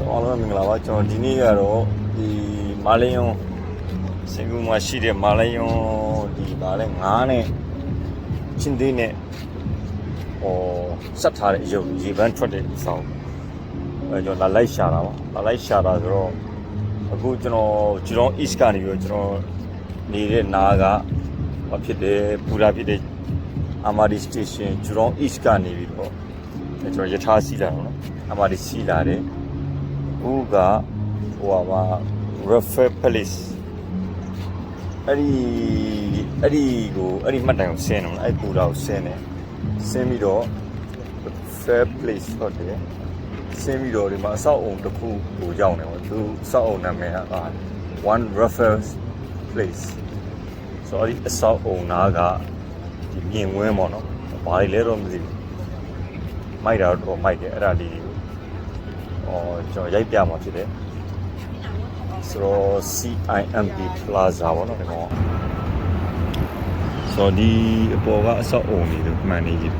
ဆိုအားလုံးမင်္ဂလာပါကျွန်တော်ဒီနေ့ကတော့ဒီမာလယွန်စင်ကာပူမှာရှိတဲ့မာလယွန်ဒီဗာလဲငါးနဲ့ချင်းသေးနဲ့ဟောဆက်ထားတဲ့အယုတ်ရေပန်းထွက်တဲ့အဆောင်အဲကျွန်တော်လာလိုက်ရှာတာပါလာလိုက်ရှာတာဆိုတော့အခုကျွန်တော်ဂျူရော east ကနေပြီးတော့ကျွန်တော်နေတဲ့နားကဘာဖြစ်တယ်ပူရာဖြစ်တဲ့အာမာဒီစတေးရှင်းဂျူရော east ကနေပြီးတော့အဲကျွန်တော်ယထာစီးလာတော့နော်အာမာဒီစီးလာတယ် ခုကဟိုပါ refer police အဲ့ဒီအဲ့ဒီကိုအဲ့ဒီမှတ်တိုင်ကိုဆင်းတယ်အဲ့ပူတာကိုဆင်းတယ်ဆင်းပြီးတော့ fair place ဟုတ်တယ်ဆင်းပြီးတော့ဒီမှာအဆောက်အုံတစ်ခုကိုရောက်နေပေါ့သူအဆောက်အုံနာမည်က one refer place ဆိုတော့ဒီအဆောက်အုံနာကဒီမြင်ဝင်းပေါ့နော်ဘာတွေလဲတော့မသိဘူးမိုက်တာတော့မိုက်တယ်အဲ့ဒါလေး တွေကိုဟောကျွန်တော်ရိုက်ပြမှာဖြစ်တယ်ဆိုတော့ CIMB Plaza ပေါ့နော်ဒီကောင်ဆိုတော့ဒီအပေါ်ကအဆောက်အုံလေးတို့မှန်နေကြီး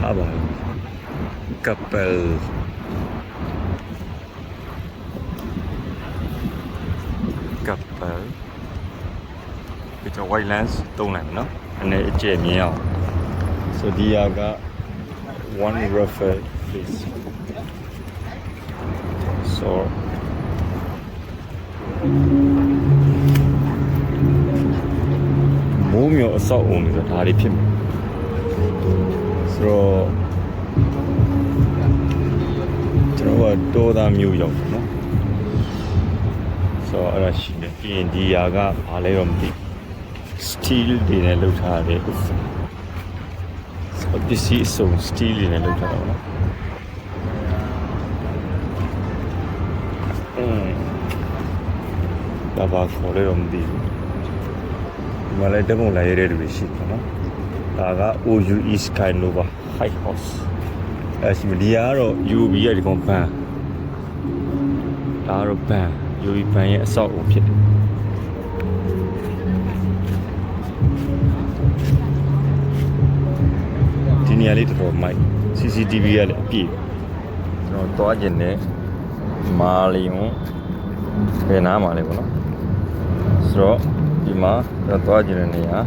ဟာပါကပယ်ကပယ်ဒီတော့ white lens တုံးလိုက်မယ်နော်အနေအကျယ်မြင်အောင်ဆိုဒီယာက one refer please so မိုးမျိုးအဆောက်အုံတွေဆိုတာဒါတွေဖြစ်မယ်ဆိုတော့ကျွန်တော်ကတောသားမျိုးရောက်တယ်နော်ဆိုတော့အဲ့ဒါရှိတယ်ပြီးရင်ဒီຢာကဘာလဲတော့မသိ steel တွေနဲ့လု ပ်ထားတဲ့ဥစ္စာပစ္စည်းအစုံ steel တွေနဲ့လုပ်ထားတာပေါ့နော်อืมဒါပါခေါ်လဲတော့မသိဘူးဒီမှာလည်းတက်မုံလာရတဲ့လူတွေရှိတယ်နော်ဒါက OUE Skynova High House အဲရှိမဒီကတော့ UB ရဲ့ဒီကောင်ဘန်ဒါကတော့ဘန် UB ဘန်ရဲ့အဆောက်အုံဖြစ်တယ် ဒီနေရာလေးတော်တော်မိုက် CCTV ကလည်းအပြည့်ကျွန်တော်သွားကျင်တဲ့မာလီယွန်ဘယ်နားမှာလဲပေါ့နော်ဆိုတော့ဒီမှာကျွန်တော်သွားကျင်တဲ့နေရာ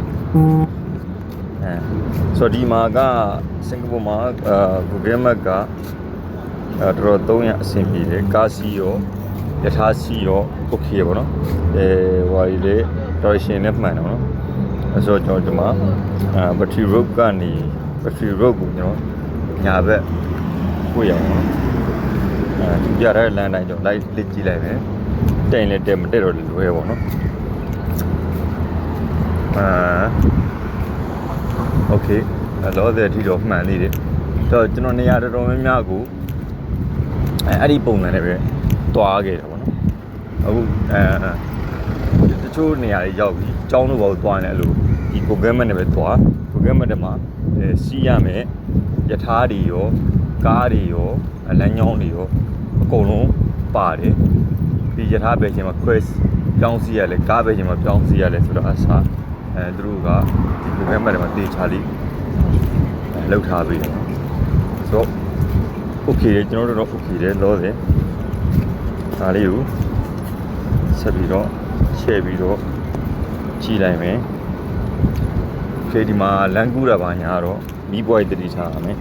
အဲဆိုတော့ဒီမှာကစင်ကာပူမှာအာ Google Map ကအဲတော်တော်သုံးရအဆင်ပြေတယ်ကားစီရောယထာစီရော okay ပေါ့နော်အဲဟိုရီလေ direction နဲ့မှန်တယ်ပေါ့နော်အဲဆိုတော့ကျွန်တော်ဒီမှာအာ battery road ကနေ battery road ကိုကျွန်တော်ညာဘက်ကိုရအောင်နော်အဲသူပြတဲ့လမ်းတိုင်းကျွန်တော်လိုက်လက်ကြည့်လိုက်မယ်တိုင်လည်းတက်မတက်တော့လွယ်ပေါ့နော်အာ okay လောဆယ်အထိတော့မှန်နေတယ်တော့ကျွန်တော်နေရာတော်တော်များများကိုအဲအဲ့ဒီပုံစံနဲ့ပဲတွားခဲ့တယ်ပေါ့နော်အခုအဲတချို့နေရာတွေရောက်ပြီအကြောင်းတို့ဘာလို့တွားနေလဲအဲ့လိုဒီ Google Map နဲ့ပဲတွား Google Map ထဲမှာအဲ စီးရမယ်ယထာတွေရောကားတွေရောအလမ်းကြောင်းတွေရောအကုန်လုံးပါတယ်ဒီယထာပဲချင်းမှာ quest ပြောင်းစီးရလဲကားပဲချင်းမှာပြောင်းစီးရလဲဆိုတော့အစားအဲသူတို့ကဒီ Google Map ထဲမှာတေချာလေးအဲလောက်ထားပေးတယ်ဆိုတော့ okay တယ်ကျွန်တော်တို့တော့ okay တယ်လောတယ်ဒါလေးကိုဆက်ပြီးတော့ share ပြီးတော့ကြည့်လိုက်မယ် okay ဒီမှာလမ်းကူးတာပါညာတော့မီးပွိုက်တတိထားရမယ်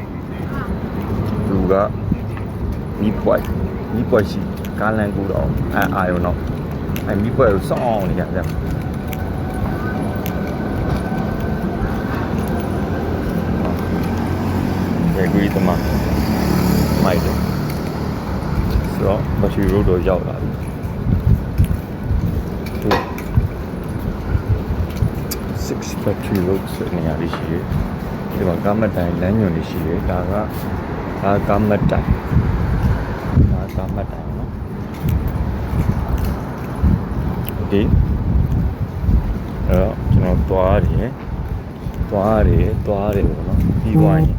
သူကမီးပွိုက်မီးပွိုက်ရှိကားလမ်းကူးတော့အဲအာရုံတော့အဲမီးပွိုက်ကိုစောင့်အောင်နေရတယ်ရေကူးတမမိုက်တယ်ဆိုတော့ဘတ်ထရီရိုးတော့ရောက်လာပြီ 6 battery road ဆိုတဲ့နေရာလေးရှိတယ်ဒီမှာကားမတိုင်လမ်းညွန်လေးရှိတယ်ဒါကဒါကားမတိုင်ဒါကားမတိုင်နော်ဒီအဲ့တော့ကျွန်တော်သွားတယ်သွားတယ်သွားတယ်ပေါ့နော်ပြီးသွားရင်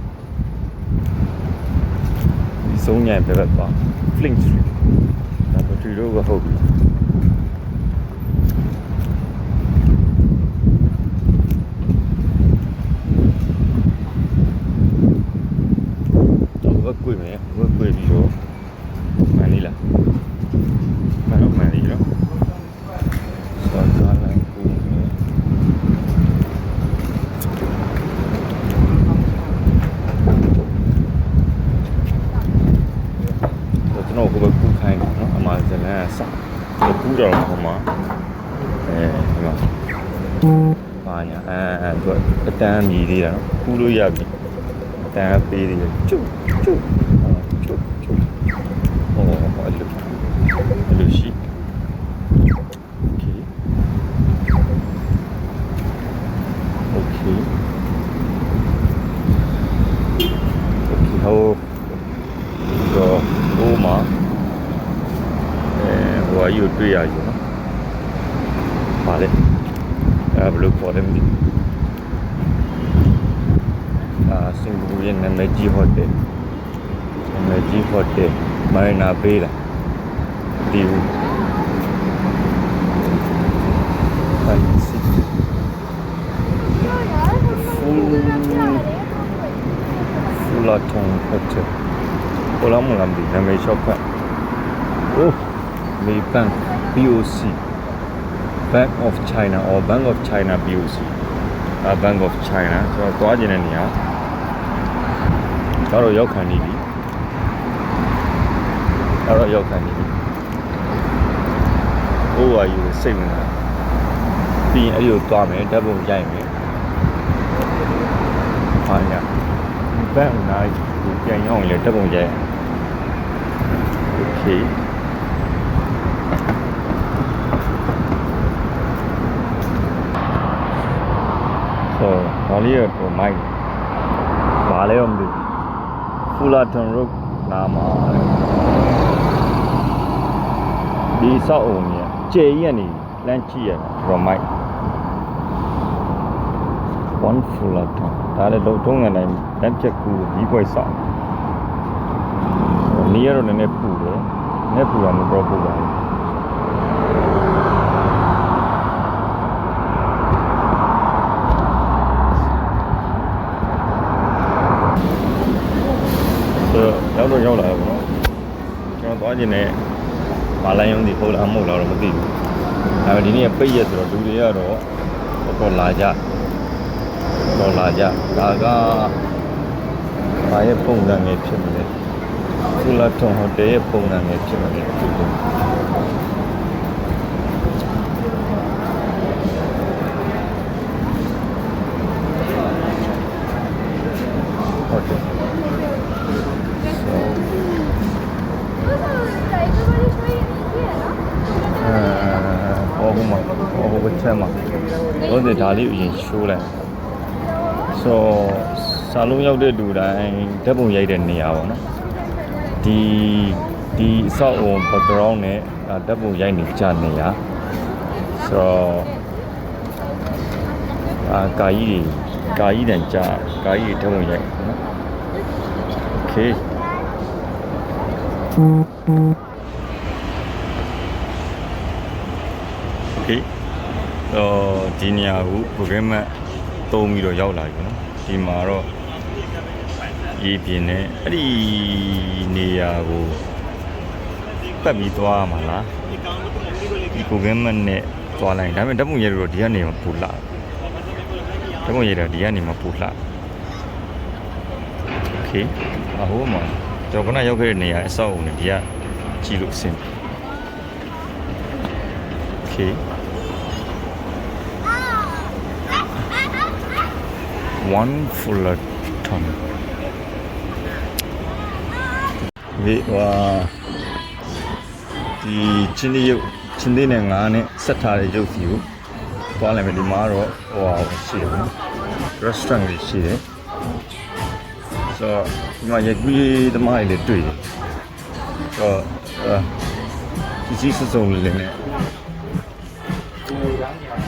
ဒီဆုံးညံဘယ်ဘက်သွား Flint Street ဒါ battery road ကဟုတ်ပြီတော့ဘက်ကွေမယ် ဝက်ကွေပြီးတော့မှန်လေးလားမှန်တော့မှန်လေးနော်ဆောကားလိုက်ကူနေတော့ကျွန်တော်ကိုပဲကူခိုင်းတယ်နော်အမှားဇလန်ကစတော့ကူတော့ဟိုမှာအဲဒီမှာပါညာအဲအဲသူကအ တန်းမြည်သေးတာနော်ကူလို့ရပြီအတန်းပေးသေးတယ်ကျုပ်ကျုပ်အော်ကျုပ်ကျုပ်ဟောဟောအဲ့လိုအဲ့လိုရှိโอเคโอเคโอเคဟိုတော့ဟိုမှာအဲဟိုအယူတွေ့ရယူနော်ပါလေအဲဘယ်လိုခေါ်လဲမသိဘူးအာ စင်ကာပူရဲ့နာမည်ကြီးဟိုတယ်နာမည်ကြီးဟိုတယ်မိုင်နာပေးလားမသိဘူးအဲ့စီဖူလာထုံဟိုတယ်ဘလာမလမ်ဒီနာမည်ရှော့ဖတ်အိုးမေပန် BOC Bank of China or Bank of China BOC အာ Bank of China ဆိုတော့သွားကျင်တဲ့နေရာ ဒါတော့ရောက်ခံနေပြီဒါတော့ရောက်ခံနေပြီ OYU စိတ်ဝင်လာပြီးရင်အဲ့ဒီကိုသွားမယ်ဓာတ်ပုံရိုက်မယ်ဟာညာဘက်နိုင်ကိုပြန်ရအောင်လေဓာတ်ပုံရိုက် Okay ော်ဒါလေးကမိုက်ဘာလဲတော့မသိဘူး ဖူလာတန်ရုတ်နာမှာဒီဆောက်အုံကြီးကကျေကြီးကနေလမ်းကြည့်ရတော့မိုက် one fullerton ဒါလည်းလုံထုံးငန်းတိုင်းလမ်းပြက်ကူဒီပွဲဆောက်နီးရတော့နည်းနည်းပူတယ်နည်းပူတာမတော့ပူပါဘူး ဆိုတော့ရောက်တော့ရောက်လာတော့ဗောနော်ကျွန်တော် သွားခြင်းနဲ့မာလိုင်းယုံဒီဟုတ်လားမဟုတ်လားတော့မသိဘူးဒါပေမဲ့ဒီနေ့ပိတ်ရက်ဆိုတော့လူတွေကတော့တော်တော်လာကြတော်လာကြဒါကဘာရဲ့ပုံစံငယ်ဖြစ်မလဲဖူလာထုံဟိုတယ်ရဲ့ပုံစံငယ်ဖြစ်မလဲဒီလိုဟုတ်တယ် အဲဟောဟိုမှာဟောဟိုဘက်ချက်မှာတော့ ဒီဒါလေးအရင်ရှိုးလိုက်ဆိုစာလုံးရောက်တဲ့လူတိုင်းဓာတ်ပုံရိုက်တဲ့နေရာပေါ့နော်ဒီဒီအဆောက်အုံ background နဲ့ဓာတ်ပုံရိုက်နေကြနေရဆိုတော့အာကာကြီးတွေကာကြီးတန်ကြာကာကြီးတွေဓာတ်ပုံရိုက်ပေါ့နော်โอเค โอเค တော့ဒီနေရာကို program မသုံးပြီးတော့ရောက်လာပြီနော်ဒီမှာတော့ရေးပြင်းနေအဲ့ဒီနေရာကိုပတ်ပြီးသွားမှာလားဒီ program နဲ့သွားလိုက်ဒါပေမဲ့ဓာတ်ပုံရတော့ဒီကနေမှပူလာဓာတ်ပုံရတော့ဒီကနေမှပူလာโอเคအဟိုမှာကျွန်တော်ကရောက်ခဲ့တဲ့နေရာအဆောက်အုံနဲ့ဒီကကြည့်လို့အဆင်ပြေโอเค one fullerton ဒီဟာဒီချင်းလေးရုပ်ချင်းလေးနဲ့ငါးနဲ့ဆက်ထားတဲ့ရုပ်စီကိုသွားလိုက်မယ်ဒီမှာတော့ဟိုဟာရှိတယ်နော် restaurant လေးရှိတယ်ဆိုတော့ဒီမှာရက်ကြီးသမားတွေလည်းတွေ့တယ်ဆိုတော့အာကြီးကြီးစုံစုံလေးနဲ့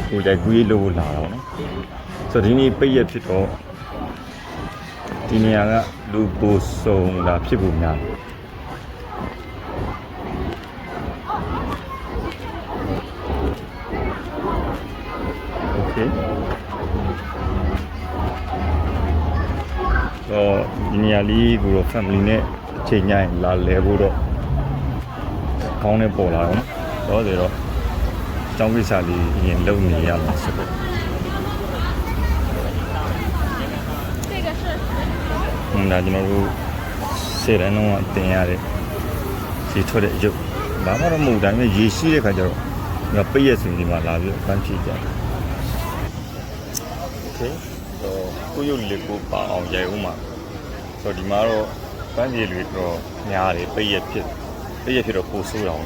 ကိုရက်ကြီးလို့လာတော့နော် ဆိုတော့ဒီနေ့ပိတ်ရက်ဖြစ်တော့ဒီနေရာကလူပိုစုံလာဖြစ်ဖို့များတယ်โอเคတော့ဒီနေရာလေးကိုတော့ family နဲ့ ချိန်ညရင်လာလဲဖို့တော့ခေါင်းနဲ့ပေါ်လာတော့တော့ဆိုတော့ကျောင်းကိစ္စလေးအရင်လုပ်နေရမှာဆိုတော့ ဒါကျွန်တော်တို့စေရန်တော့တင်ရတဲ့ရေထွက်တဲ့အရုပ်ဘာမှတော့မဟုတ်ဘူးဒါပေမဲ့ရေရှိတဲ့ခါကျတော့ငါပိတ်ရက်စင်ဒီမှာလာပြီးပန်းဖြည့်ကြတယ်โอเคတော့ကိုရုပ်လေးကိုပါအောင်ရိုက်ဦးမှာဆိုတော့ဒီမှာတော့ပန်းဖြည့်တွေတော့များတယ်ပိတ်ရက်ဖြစ်ပိတ်ရက်ဖြစ်တော့ပိုဆိုးတော့ဟာ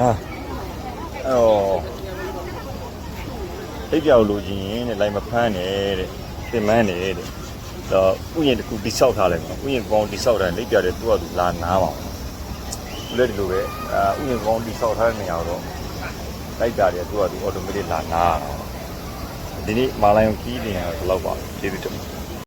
အဲ့တော့အိပ်ပြောက်လို့ချင်းတဲ့လိုက်မဖမ်းနဲ့တဲ့ပြင်မန်းနဲ့တဲ့ တော့ဥယျာဉ်တစ်ခုတိဆောက်ထားလိုက်ပါဥယျာဉ်ကောင်းတိဆောက်တယ်လိပ်ပြတယ်သူကသူလာနားပါဘူးလက်ဒီလိုပဲအာဥယျာဉ်ကောင်းတိဆောက်ထားတဲ့နေရာတော့လိုက်တာတယ်သူကသူအော်တိုမက်တစ်လာနားတာဒီနေ့မာလိုင်ကိုကြီးနေရတော့ဘယ်လောက်ပါကျေးဇူးတင်ပါတယ်